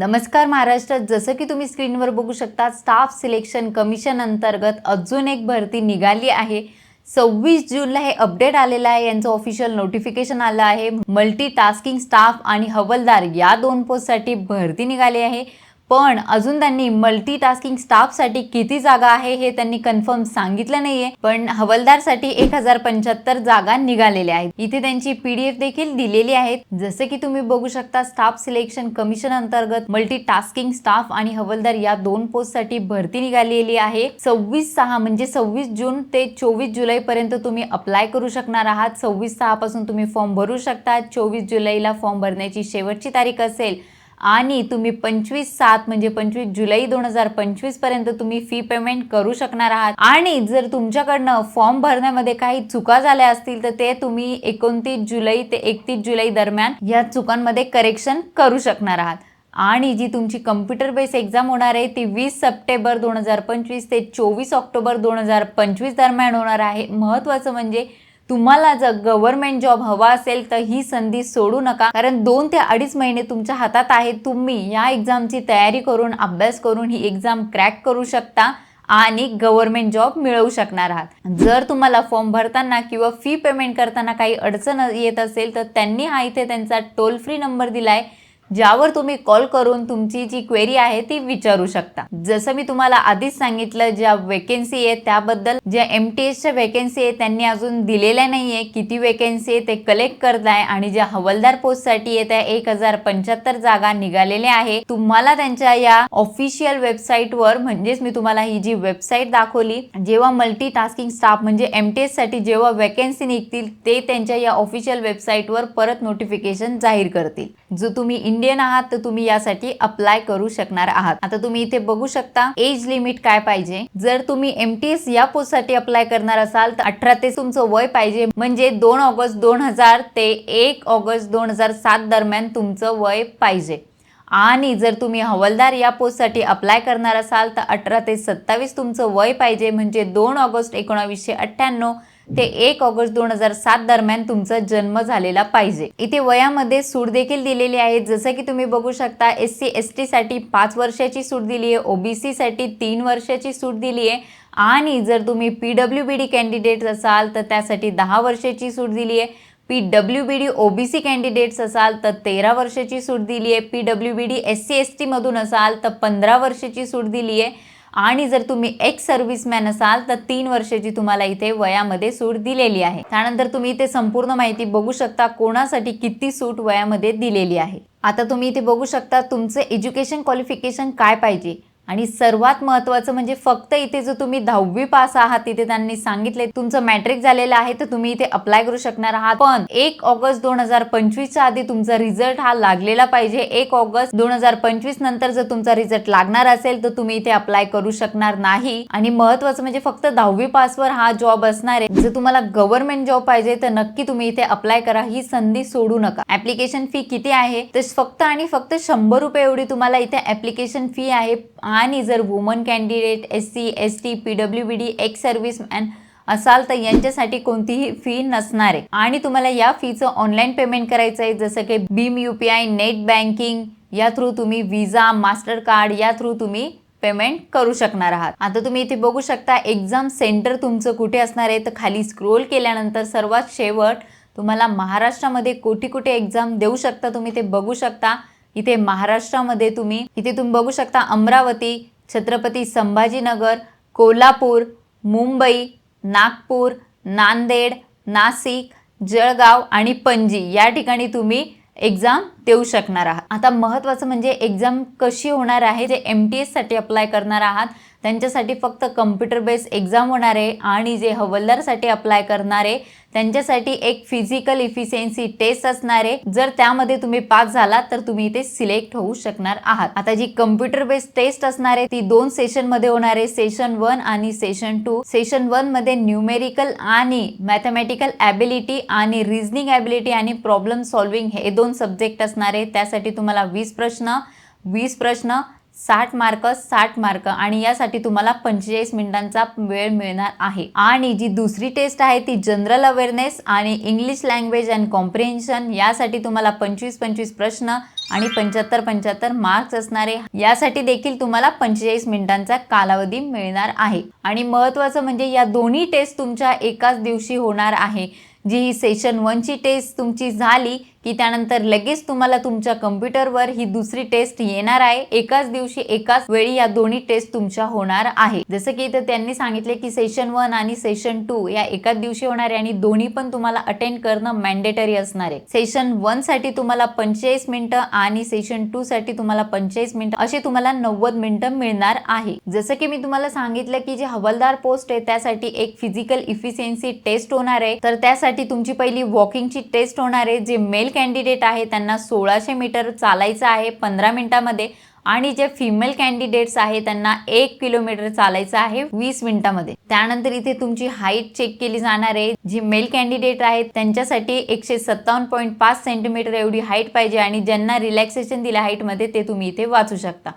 नमस्कार महाराष्ट्रात जसं की तुम्ही स्क्रीनवर बघू शकता स्टाफ सिलेक्शन कमिशन अंतर्गत अजून एक भरती निघाली आहे. सव्वीस जूनला हे अपडेट आलेलं आहे. यांचं ऑफिशियल नोटिफिकेशन आलं आहे. मल्टी टास्किंग स्टाफ आणि हवलदार या दोन पोस्टसाठी भरती निघाली आहे. पण अजून त्यांनी मल्टी टास्किंग स्टाफसाठी किती जागा आहे हे त्यांनी कन्फर्म सांगितलं नाहीये. पण हवलदारसाठी एक हजार पंच्याहत्तर जागा निघालेल्या आहेत. इथे त्यांची पीडीएफ देखील दिलेली आहेत. जसे की तुम्ही बघू शकता स्टाफ सिलेक्शन कमिशन अंतर्गत मल्टी टास्किंग स्टाफ आणि हवलदार या दोन पोस्टसाठी भरती निघालेली आहे. सव्वीस सहा म्हणजे सव्वीस जून ते चोवीस जुलै पर्यंत तुम्ही अप्लाय करू शकणार आहात. सव्वीस सहा पासून तुम्ही फॉर्म भरू शकता. चोवीस जुलैला फॉर्म भरण्याची शेवटची तारीख असेल. आणि तुम्ही पंचवीस सात म्हणजे पंचवीस जुलै दोन हजार पंचवीसपर्यंत तुम्ही फी पेमेंट करू शकणार आहात. आणि जर तुमच्याकडनं फॉर्म भरण्यामध्ये काही चुका झाल्या असतील तर ते तुम्ही एकोणतीस जुलै ते एकतीस जुलै दरम्यान या चुकांमध्ये करेक्शन करू शकणार आहात. आणि जी तुमची कम्प्युटर बेस एक्झाम होणार आहे ती वीस सप्टेंबर दोन हजार पंचवीस ते चोवीस ऑक्टोबर दोन हजार पंचवीस दरम्यान होणार आहे. महत्त्वाचं म्हणजे तुम्हाला जर गव्हर्नमेंट जॉब हवा असेल तर ही संधी सोडू नका. कारण दोन ते अडीच महिने तुमच्या हातात आहे तुम्ही या एक्झामची तयारी करून अभ्यास करून ही एक्झाम क्रॅक करू शकता आणि गव्हर्नमेंट जॉब मिळवू शकणार आहात. जर तुम्हाला फॉर्म भरताना किंवा फी पेमेंट करताना काही अडचण येत असेल तर त्यांनी हा इथे त्यांचा टोल फ्री नंबर दिलाय. ज्यावर तुम्ही कॉल करून तुमची जी क्वेरी आहे ती विचारू शकता. जसं मी तुम्हाला आधीच सांगितलं ज्या वेकेन्सी आहे त्याबद्दल ज्या एम टी एसच्या वेकेन्सी आहे त्यांनी अजून दिलेल्या नाहीये. किती वेकेन्सी आहे ते कलेक्ट करताय आणि ज्या हवलदार पोस्टसाठी आहे त्या एक हजार पंच्याहत्तर जागा निघालेल्या आहे. तुम्हाला त्यांच्या या ऑफिशियल वेबसाईटवर म्हणजेच मी तुम्हाला ही जी वेबसाईट दाखवली जेव्हा मल्टी टास्किंग स्टाफ म्हणजे एम टी साठी जेव्हा वेकेन्सी निघतील ते त्यांच्या या ऑफिशियल वेबसाईटवर परत नोटिफिकेशन जाहीर करतील. जो तुम्ही इंडियन आहात तर तुम्ही यासाठी अप्लाय करू शकणार आहात. आता तुम्ही इथे बघू शकता एज लिमिट काय पाहिजे. जर तुम्ही एमटीएस या पोस्टसाठी अप्लाय करणार असाल तर अठरा ते तुमचं वय पाहिजे. म्हणजे दोन ऑगस्ट दोन हजार ते एक ऑगस्ट दोन हजार सात दरम्यान तुमचं वय पाहिजे. आणि जर तुम्ही हवलदार या पोस्टसाठी अप्लाय करणार असाल तर अठरा ते सत्तावीस तुमचं वय पाहिजे. म्हणजे दोन ऑगस्ट एकोणावीसशे अठ्ठ्याण्णव ते एक ऑगस्ट दोन हजार सात दरम्यान तुमचा जन्म झालेला पाहिजे. इथे वयामध्ये सूट देखील दिलेली आहे. जसं की तुम्ही बघू शकता एस सी एस टी साठी पाच वर्षाची सूट दिली आहे. ओबीसी साठी तीन वर्षाची सूट दिली आहे. आणि जर तुम्ही P W B D candidate असाल तर त्यासाठी दहा वर्षाची सूट दिली आहे. P W B D OBC candidates असाल तर तेरा वर्षाची सूट दिली आहे P W B D S C S टीमधून असाल तर पंधरा वर्षाची सूट दिली आहे आणि जर तुम्ही एक्स सर्व्हिसमॅन असाल तर तीन वर्षाची तुम्हाला इथे वयामध्ये सूट दिलेली आहे. त्यानंतर तुम्ही इथे संपूर्ण माहिती बघू शकता कोणासाठी किती सूट वयामध्ये दिलेली आहे. आता तुम्ही इथे बघू शकता तुमचं एज्युकेशन क्वालिफिकेशन काय पाहिजे. आणि सर्वात महत्त्वाचं म्हणजे फक्त इथे जो तुम्ही दहावी पास आहात तिथे त्यांनी सांगितले तुमचं मॅट्रिक झालेलं आहे तर तुम्ही इथे अप्लाय करू शकणार आहात. पण एक ऑगस्ट दोन हजार पंचवीसच्या आधी तुमचा रिझल्ट हा लागलेला पाहिजे. एक ऑगस्ट दोन हजार पंचवीस नंतर जर तुमचा रिझल्ट लागणार असेल तर तुम्ही इथे अप्लाय करू शकणार नाही. आणि महत्वाचं म्हणजे फक्त दहावी पासवर हा जॉब असणार आहे. जर तुम्हाला गव्हर्नमेंट जॉब पाहिजे तर नक्की तुम्ही इथे अप्लाय करा. ही संधी सोडू नका. ऍप्लिकेशन फी किती आहे? तर फक्त आणि फक्त शंभर रुपये एवढी तुम्हाला इथे ऍप्लिकेशन फी आहे. आणि जर woman candidate S C S T P W B D ex serviceman असाल तर यांच्यासाठी कोणतीही फी नसणार आहे. आणि तुम्हाला या फीचं ऑनलाईन पेमेंट करायचं आहे जसं की Bhim U P I net banking या थ्रू तुम्ही विजा मास्टर कार्ड या थ्रू तुम्ही पेमेंट करू शकणार आहात. आता तुम्ही इथे बघू शकता एक्झाम सेंटर तुमचं कुठे असणार आहे? तर खाली स्क्रोल केल्यानंतर सर्वात शेवट तुम्हाला महाराष्ट्रामध्ये कुठे कुठे एक्झाम देऊ शकता. तुम्ही ते बघू शकता. इथे महाराष्ट्रामध्ये तुम्ही इथे तुम्ही बघू शकता अमरावती छत्रपती संभाजीनगर कोल्हापूर मुंबई नागपूर नांदेड नाशिक जळगाव आणि पणजी या ठिकाणी तुम्ही एक्झाम देऊ शकणार आहात. आता महत्त्वाचं म्हणजे एक्झाम कशी होणार आहे जे एम टी एससाठी अप्लाय करणार आहात त्यांच्यासाठी फक्त कम्प्युटर बेस एक्झाम होणार आहे आणि जे हवलदारसाठी अप्लाय करणारे त्यांच्यासाठी एक फिजिकल इफिशियन्सी टेस्ट असणार आहे जर त्यामध्ये तुम्ही पास झाला तर तुम्ही इथे सिलेक्ट होऊ शकणार आहात. आता जी कम्प्युटर बेस टेस्ट असणार आहे ती दोन सेशनमध्ये होणार आहे सेशन वन आणि सेशन टू सेशन वनमध्ये न्यूमेरिकल आणि मॅथमॅटिकल ॲबिलिटी आणि रिझनिंग ॲबिलिटी आणि प्रॉब्लेम सॉल्विंग हे दोन सब्जेक्ट असणार. आहे त्यासाठी तुम्हाला वीस प्रश्न वीस प्रश्न साठ मार्क साठ मार्क आणि यासाठी तुम्हाला पंचेचाळीस मिनिटांचा वेळ मिळणार आहे. आणि जी दुसरी टेस्ट आहे ती जनरल अवेअरनेस आणि इंग्लिश लँग्वेज अँड कॉम्प्रिहेन्शन यासाठी तुम्हाला पंचवीस पंचवीस प्रश्न आणि पंच्याहत्तर पंच्याहत्तर मार्क्स असणारे. यासाठी देखील तुम्हाला पंचेचाळीस मिनिटांचा कालावधी मिळणार आहे. आणि महत्त्वाचं म्हणजे या दोन्ही टेस्ट तुमच्या एकाच दिवशी होणार आहे. जी ही सेशन वनची टेस्ट तुमची झाली की त्यानंतर लगेच तुम्हाला तुमच्या कम्प्युटरवर ही दुसरी टेस्ट येणार आहे. एकाच दिवशी एकाच वेळी या दोन्ही टेस्ट तुमच्या होणार आहे जसं की इथं त्यांनी सांगितले की सेशन वन आणि सेशन टू या एकाच दिवशी होणार आहे आणि दोन्ही पण तुम्हाला अटेंड करणं मॅन्डेटरी असणार आहे. सेशन वनसाठी तुम्हाला पंचेचाळीस मिनिटं आणि सेशन टू साठी तुम्हाला पंचेचाळीस मिनिटं असे तुम्हाला नव्वद मिनिटं मिळणार आहे. जसं की मी तुम्हाला सांगितलं की जे हवालदार पोस्ट आहे त्यासाठी एक फिजिकल इफिशियन्सी टेस्ट होणार आहे. तर त्यासाठी तुमची पहिली वॉकिंगची टेस्ट होणार आहे जे मेल कॅन्डिडेट आहे त्यांना सोळाशे मीटर चालायचं आहे पंधरा मिनिटामध्ये. आणि जे फिमेल कॅन्डिडेट्स आहे त्यांना एक किलोमीटर चालायचं आहे वीस मिनिटामध्ये. त्यानंतर इथे तुमची हाईट चेक केली जाणार आहे. जी मेल कॅन्डिडेट आहेत त्यांच्यासाठी एकशे सत्तावन्न पॉईंट पाच सेंटीमीटर एवढी हाईट पाहिजे आणि ज्यांना रिलॅक्सेशन दिल्या हाईटमध्ये ते तुम्ही इथे वाचू शकता.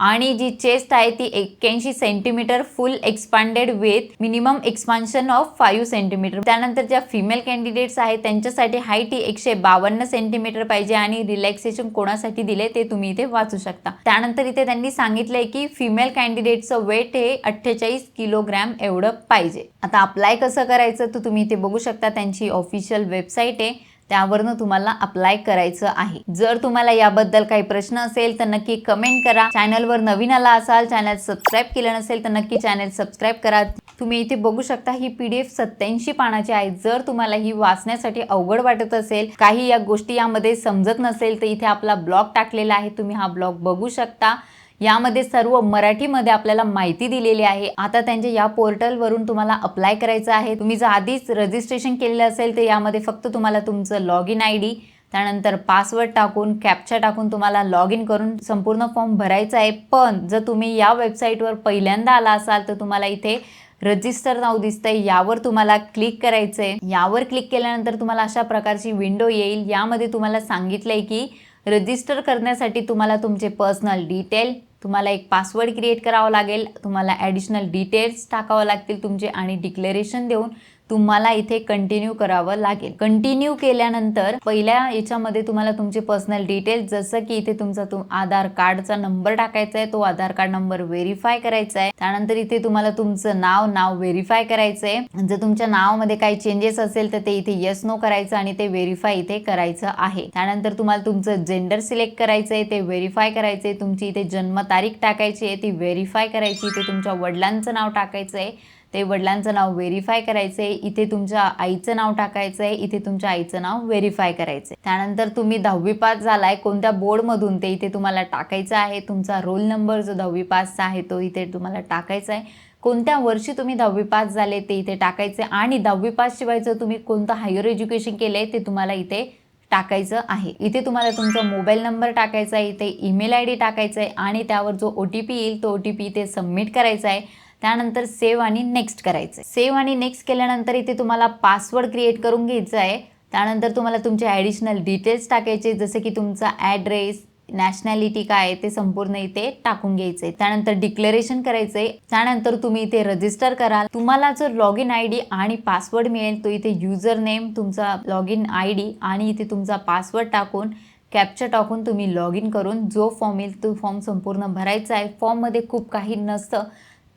आणि जी चेस्ट आहे ती एक्क्याऐंशी centimetre full expanded with minimum expansion of five centimetre त्यानंतर ज्या फिमेल कॅन्डिडेट्स आहेत त्यांच्यासाठी हाईट ही एकशे बावन्न सेंटीमीटर पाहिजे आणि रिलॅक्सेशन कोणासाठी दिले ते तुम्ही इथे वाचू शकता. त्यानंतर इथे त्यांनी सांगितलंय की फिमेल कॅन्डिडेटचं वेट हे अठ्ठेचाळीस किलोग्रॅम एवढं पाहिजे. आता अप्लाय कसं करायचं तर तुम्ही इथे बघू शकता त्यांची ऑफिशियल वेबसाईट आहे. त्यावरनं तुम्हाला अप्लाय करायचं आहे. जर तुम्हाला याबद्दल काही प्रश्न असेल तर नक्की कमेंट करा. चॅनलवर नवीन आला असाल चॅनल सबस्क्राईब केलं नसेल तर नक्की चॅनल सबस्क्राईब करा. तुम्ही इथे बघू शकता ही पी डी एफ सत्याऐंशी पानाची आहे. जर तुम्हाला ही वाचण्यासाठी अवघड वाटत असेल काही या गोष्टी यामध्ये समजत नसेल तर इथे आपला ब्लॉग टाकलेला आहे. तुम्ही हा ब्लॉग बघू शकता. यामध्ये सर्व मराठीमध्ये आपल्याला माहिती दिलेली आहे. आता त्यांच्या या पोर्टलवरून तुम्हाला अप्लाय करायचं आहे. तुम्ही जर आधीच रजिस्ट्रेशन केलेलं असेल तर यामध्ये फक्त तुम्हाला तुमचं लॉग इन आय डी त्यानंतर पासवर्ड टाकून कॅप्चा टाकून तुम्हाला लॉग इन करून संपूर्ण फॉर्म भरायचा आहे. पण जर तुम्ही या वेबसाईटवर पहिल्यांदा आला असाल तर तुम्हाला इथे रजिस्टर नाव दिसतंय. यावर तुम्हाला क्लिक करायचं आहे यावर क्लिक केल्यानंतर तुम्हाला अशा प्रकारची विंडो येईल. यामध्ये तुम्हाला सांगितलंय की रजिस्टर करण्यासाठी तुम्हाला तुमचे पर्सनल डिटेल तुम्हाला एक पासवर्ड क्रिएट करावं लागेल. तुम्हाला ॲडिशनल डिटेल्स टाकावं लागतील तुमचे आणि डिक्लेरेशन देऊन तुम्हाला इथे कंटिन्यू करावं लागेल. कंटिन्यू केल्यानंतर पहिल्या याच्यामध्ये तुम्हाला तुमचे पर्सनल डिटेल्स जसं की इथे तुमचा तुम आधार कार्डचा नंबर टाकायचा आहे तो आधार कार्ड नंबर व्हेरीफाय करायचा आहे. त्यानंतर इथे तुम्हाला तुमचं नाव नाव व्हेरीफाय करायचं आहे. जर तुमच्या नावामध्ये काही चेंजेस असेल तर ते इथे येस नो करायचं आणि ते व्हेरीफाय इथे करायचं आहे. त्यानंतर तुम्हाला तुमचं जेंडर सिलेक्ट करायचं आहे ते व्हेरीफाय करायचं आहे. तुमची इथे जन्मतारीख टाकायची आहे ती व्हेरीफाय करायची इथे तुमच्या वडिलांचं नाव टाकायचं आहे. ते वडिलांचं नाव व्हेरीफाय करायचं आहे इथे तुमच्या आईचं नाव टाकायचं आहे इथे तुमच्या आईचं नाव व्हेरीफाय करायचं आहे त्यानंतर तुम्ही दहावी पास झालाय कोणत्या बोर्डमधून ते इथे तुम्हाला टाकायचं आहे तुमचा रोल नंबर जो दहावी पासचा आहे तो इथे तुम्हाला टाकायचा आहे. कोणत्या वर्षी तुम्ही दहावी पास झाले ते इथे टाकायचे आणि दहावी पास शिवाय जर तुम्ही कोणतं हायर एज्युकेशन केलंय ते तुम्हाला इथे टाकायचं आहे. इथे तुम्हाला तुमचा मोबाईल नंबर टाकायचा आहे इथे ईमेल आय डी टाकायचा आहे आणि त्यावर जो ओ टी पी येईल तो ओ टी पी इथे सबमिट करायचा आहे. त्यानंतर सेव्ह आणि नेक्स्ट करायचं आहे सेव्ह आणि नेक्स्ट केल्यानंतर इथे तुम्हाला पासवर्ड क्रिएट करून घ्यायचा आहे त्यानंतर तुम्हाला तुमचे ॲडिशनल डिटेल्स टाकायचे जसे की तुमचा ॲड्रेस नॅशनॅलिटी काय आहे ते संपूर्ण इथे टाकून घ्यायचंय. त्यानंतर डिक्लेरेशन करायचंय. त्यानंतर तुम्ही इथे रजिस्टर कराल. तुम्हाला जो लॉग इन आय डी आणि पासवर्ड मिळेल तो इथे युजर नेम तुमचा लॉग इन आय डी आणि इथे तुमचा पासवर्ड टाकून कॅप्चर टाकून तुम्ही लॉग इन करून जो फॉर्म येईल तो फॉर्म संपूर्ण भरायचा आहे. फॉर्ममध्ये खूप काही नसतं.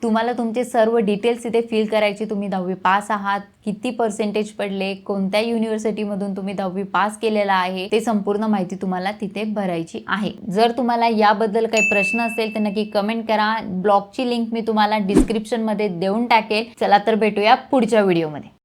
तुम्हाला तुमचे सर्व डिटेल्स इथे फिल करायचे. तुम्ही दहावी पास आहात. किती पर्सेंटेज पडले? कोणत्या युनिव्हर्सिटीमधून तुम्ही दहावी पास केलेला आहे. ते संपूर्ण माहिती तुम्हाला तिथे भरायची आहे. जर तुम्हाला याबद्दल काही प्रश्न असेल तर नक्की कमेंट करा. ब्लॉगची लिंक मी तुम्हाला डिस्क्रिप्शनमध्ये देऊन टाकेल. चला तर भेटूया पुढच्या व्हिडिओमध्ये